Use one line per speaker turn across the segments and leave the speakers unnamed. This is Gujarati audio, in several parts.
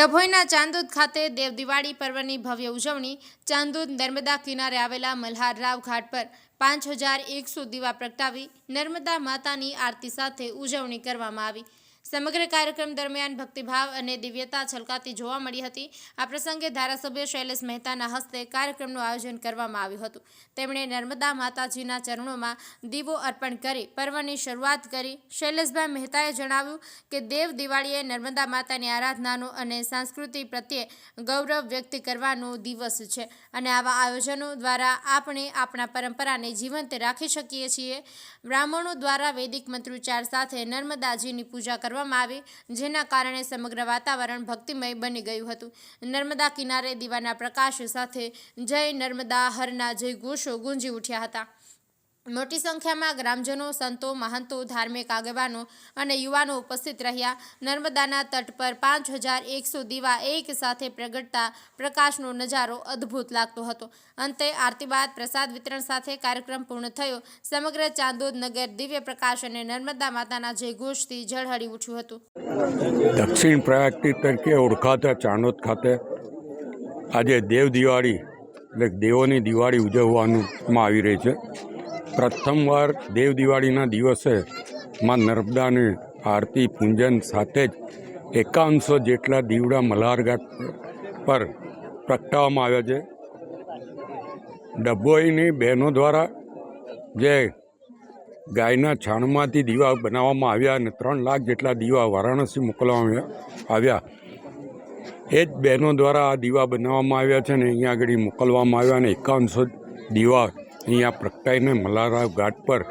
ડભોઈના ચાંદોદ ખાતે દેવ દિવાળી પર્વની ભવ્ય ઉજવણી ચાંદોદ નર્મદા કિનારે આવેલા મલ્હારરાવ ઘાટ પર પાંચ હજાર એકસો દીવા પ્રગટાવી નર્મદા માતાની આરતી સાથે ઉજવણી કરવામાં આવી. સમગ્ર કાર્યક્રમ દરમિયાન ભક્તિભાવ અને દિવ્યતા છલકાતી જોવા મળી હતી. આ પ્રસંગે ધારાસભ્ય શૈલેષ મહેતાના હસ્તે કાર્યક્રમનું આયોજન કરવામાં આવ્યું હતું. તેમણે નર્મદા માતાજીના ચરણોમાં દીવો અર્પણ કરી, પર્વની શરૂઆત કરી. શૈલેષભાઈ મહેતાએ જણાવ્યું કે દેવ દિવાળીએ નર્મદા માતાની આરાધનાનું અને સંસ્કૃતિ પ્રત્યે ગૌરવ વ્યક્ત કરવાનો દિવસ છે અને આવા આયોજનો દ્વારા આપણે આપણા પરંપરાને જીવંત રાખી શકીએ છીએ. બ્રાહ્મણો દ્વારા વૈદિક મંત્રોચ્ચાર સાથે નર્મદાજીની પૂજા કરવામાં આવી, જેના કારણે સમગ્ર વાતાવરણ ભક્તિમય બની ગયું હતું. નર્મદા કિનારે દીવાના પ્રકાશ સાથે જય નર્મદા, હરના જય ઘોષો ગુંજી ઉઠ્યા હતા. મોટી સંખ્યામાં ગ્રામજનો, સંતો, મહંતો, ધાર્મિક આગેવાનો અને યુવાનો ઉપસ્થિત રહ્યા. નર્મદાના તટ પર પાંચ હજાર એકસો દીવા એક સાથે પ્રગટતા પ્રકાશનો નજારો અદ્ભુત લાગતો હતો. અંતે આરતી બાદ પ્રસાદ વિતરણ સાથે કાર્યક્રમ પૂર્ણ થયો. સમગ્ર ચાંદોદ નગર દિવ્ય પ્રકાશ અને નર્મદા માતાના જયઘોષથી ઝળહળી ઉઠ્યું હતું.
દક્ષિણ પ્રયાગતી તરીકે ઓળખાતા ચાંદોદ ખાતે આજે દેવ દિવાળી, એટલે દેવોની દિવાળી ઉજવવાનું આવી રહી છે. પ્રથમવાર દેવ દિવાળીના દિવસે માં નર્મદાને આરતી પૂંજન સાથે જ એકાવનસો જેટલા દીવડા મલ્હારઘાટ પર પ્રગટાવવામાં આવ્યા છે. ડભોઈની બહેનો દ્વારા જે ગાયના છાણમાંથી દીવા બનાવવામાં આવ્યા અને ત્રણ લાખ જેટલા દીવા વારાણસી મોકલવામાં આવ્યા. એ જ બહેનો દ્વારા આ દીવા બનાવવામાં આવ્યા છે અને અહીંયા આગળ મોકલવામાં આવ્યા અને એકાવનસો દીવા અહીંયા પ્રગટાઈને મલ્હારાવ ઘાટ પર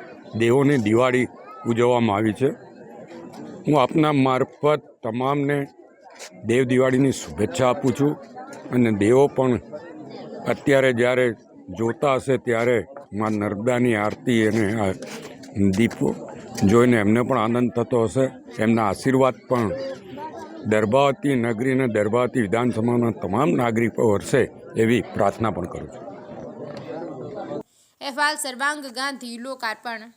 દેવોની દિવાળી ઉજવવામાં આવી છે. હું આપના મારફત તમામને દેવ દિવાળીની શુભેચ્છા આપું છું અને દેવો પણ અત્યારે જ્યારે જોતા હશે ત્યારે માં નર્મદાની આરતી અને દીપો જોઈને એમને પણ આનંદ થતો હશે. એમના આશીર્વાદ પણ દરબાવતી નગરી અને દરબાવતી વિધાનસભાના તમામ નાગરિકો વરસે એવી પ્રાર્થના પણ કરું છું.
અહેવાલ સર્વાંગ ગાંધી લોકાર્પણ.